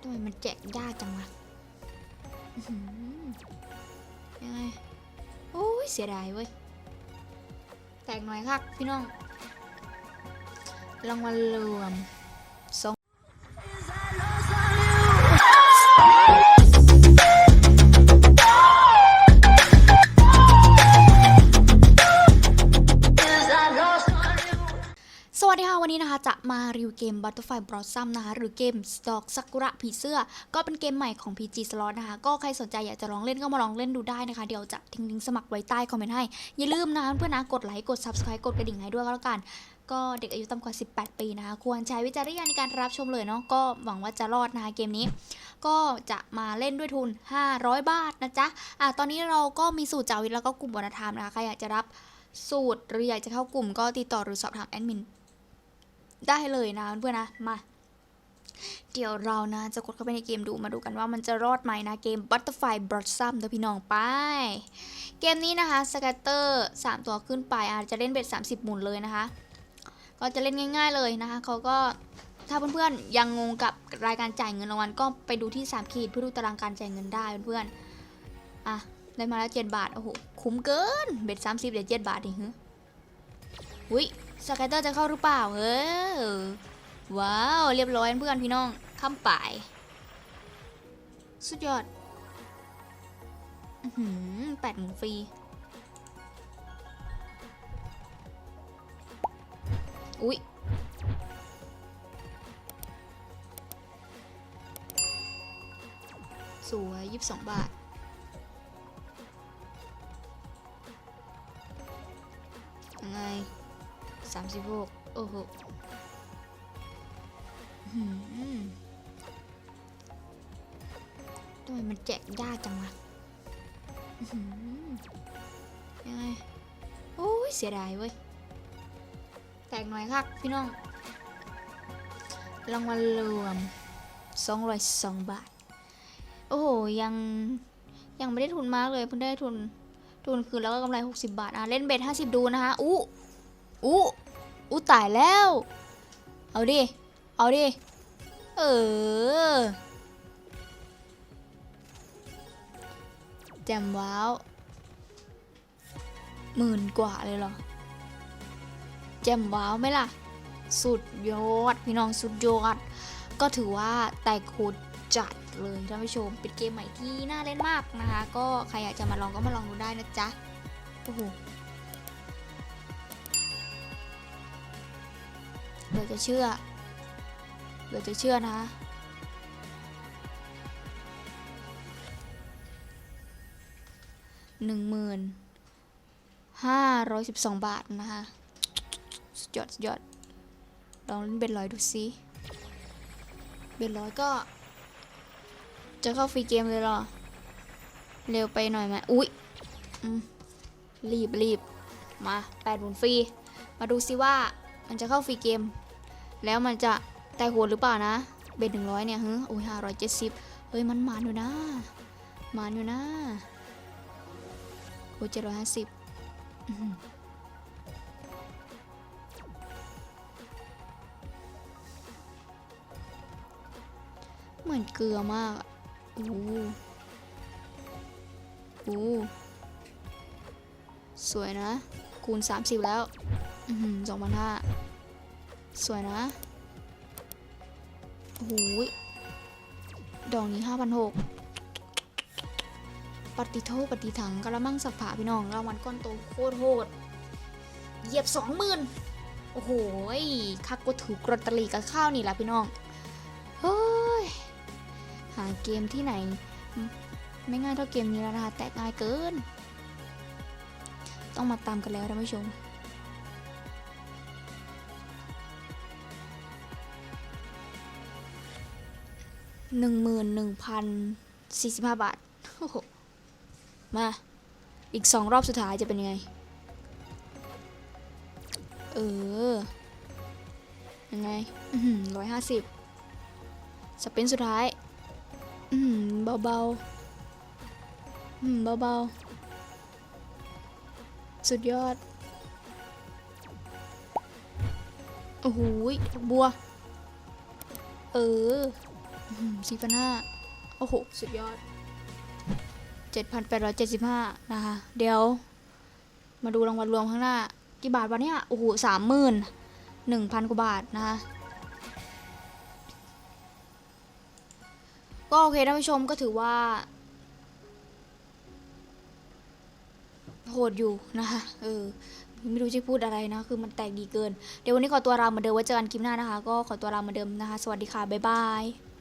ทำไมมันแจกยากจังวะยังไง โอ้ย เสียดายเว้ย แตกหน่อยครับพี่น้องรางวัลรวม จะมารีวิวเกม Butterfly Blossom นะคะหรือเกม Stalk ซากุระผีเสื้อ ก็เป็นเกมใหม่ของ PG Slot นะคะ ก็ใครสนใจอยากจะลองเล่นก็มาลองเล่นดูได้นะคะ เดี๋ยวจะทิ้งลิงก์สมัครไว้ใต้คอมเมนต์ให้ อย่าลืมนะเพื่อนนะกดไลค์ กด Subscribe กดกระดิ่งให้ด้วยก็แล้วกัน ก็เด็กอายุต่ำกว่า 18 ปีนะคะ ควรใช้วิจารณญาณในการรับชมเลยเนาะก็หวังว่าจะรอดนะคะเกมนี้ ก็จะมาเล่นด้วยทุน 500 บาทนะจ๊ะอะตอนนี้เราก็มีสูตรจาวิทแล้วก็กลุ่มบรรธรรมนะคะใครอยากจะรับสูตรหรืออยากจะเข้ากลุ่มก็ติดต่อหรือสอบถามแอดมิน ได้เลยนะเพื่อนนะมาเดี๋ยวเรานะจะกดเข้าไปในเกมดูมาดูกันว่ามันจะรอดไหมนะเกม Butterfly Blossom เดี๋ยวพี่น้องไป เกมนี้นะคะสแกตเตอร์3ตัวขึ้นไปอาจจะเล่นเบ็ด30 หมุนเลยนะคะ ก็จะเล่นง่าย ๆเลยนะคะเขาก็ถ้าเพื่อนๆยังงงกับรายการจ่ายเงินรางวัลก็ไปดูที่ 3 ขีดเพื่อดูตารางการจ่ายเงินได้เพื่อนๆอะได้มาแล้ว7บาทโอ้โหคุ้มเกินเบ็ด30เดี๋ยว7บาทดิฮึอุ้ย สแกตเตอร์จะเข้าหรือเปล่าเออว้าวเรียบร้อยเพื่อนพี่น้องข้ามป่าย สุดยอดหือแปดหมื่นฟรีอุ๊ยสวยยี่สิบสองบาทยังไง สามสิบหกโอ้โหทำไมมันแจกยากจังวะยังไง โอ้ย เสียดายเว้ย แตกหน่อยครับพี่น้อง รางวัลรวมสองร้อยสองบาท โอ้โห ยังยังไม่ได้ทุนมากเลยเพิ่งได้ทุน ทุนคืนแล้วก็กำไร60บาท อะ เล่นเบ็ด50ดูนะคะอู้อู้ อู้ตายแล้ว เอาดิ เอาดิ เออแจมว้าวหมื่นกว่าเลยเหรอ แจมว้าวไหมล่ะ สุดยอด พี่น้องสุดยอด ก็ถือว่าแตกโคตรจัดเลยท่านผู้ชม เป็นเกมใหม่ที่น่าเล่นมากนะคะ ก็ใครอยากจะมาลองก็มาลองดูได้นะจ๊ะ โอ้โห เดี๋ยวจะเชื่อเดี๋ยวจะเชื่อนะหนึ่งหมื่นห้าร้อยสิบสองบาทนะคะสุดยอดสุดยอดลองเล่นเบ็ดร้อยดูสิเบ็ดร้อยก็ จะเข้าฟรีเกมเลยหรอ เร็วไปหน่อยไหมอุ๊ยรีบรีบมาแปดหมุนฟรี มาดูซิว่ามันจะเข้าฟรีเกม แล้วมันจะแตกโหดหรือเปล่านะ เบ็ดหนึ่งร้อยเนี่ยเฮ้ยโอ้ยห้าร้อยเจ็ดสิบเฮ้ยมันมานอยู่นะมานอยู่นะโอ้เจ็ดร้อยห้าสิบเหมือนเกลือมากอะโอ้โหสวยนะ คูณ 30 แล้วสองพันห้า สวยนะ โอ้โหยดอกนี้ห้าพันหกปฏิโทปฏิถังกระมังสักผาพี่น้องรางวัลก้อนโตโคตรโหดเหยียบสองหมื่นโอ้โหคักก็ถือกรตเตอรี่กับข้าวนี่แหละพี่น้องเฮ้ยหาเกมที่ไหน ไม่ง่ายเท่าเกมนี้แล้วนะคะแตกง่ายเกิน ต้องมาตามกันแล้วท่านผู้ชม หนึ่งหมื่นหนึ่งพันสี่สิบห้าบาทโอ้โหมา อีกสองรอบสุดท้ายจะเป็นยังไง เออ ยังไงร้อยห้าสิบสเปนสุดท้าย อืมเบาๆอืมเบาๆสุดยอด โอ้โหบัว เออ สี่พันห้าโอ้โห สุดยอดเจ็ดพันแปดร้อยเจ็ดสิบห้านะคะ เดี๋ยว มาดูรางวัลรวมข้างหน้า กี่บาทวะเนี่ยโอ้โหสามหมื่นหนึ่งพันกว่าบาทนะคะ ก็โอเคท่านผู้ชมก็ถือว่า โหดอยู่นะคะ เออ ไม่รู้จะพูดอะไรนะ คือมันแตกดีเกิน เดี๋ยววันนี้ขอตัวลาเหมือนเดิมไว้เจอกันคลิปหน้านะคะ ก็ขอตัวลาเหมือนเดิมนะคะ สวัสดีค่ะ บ๊ายบาย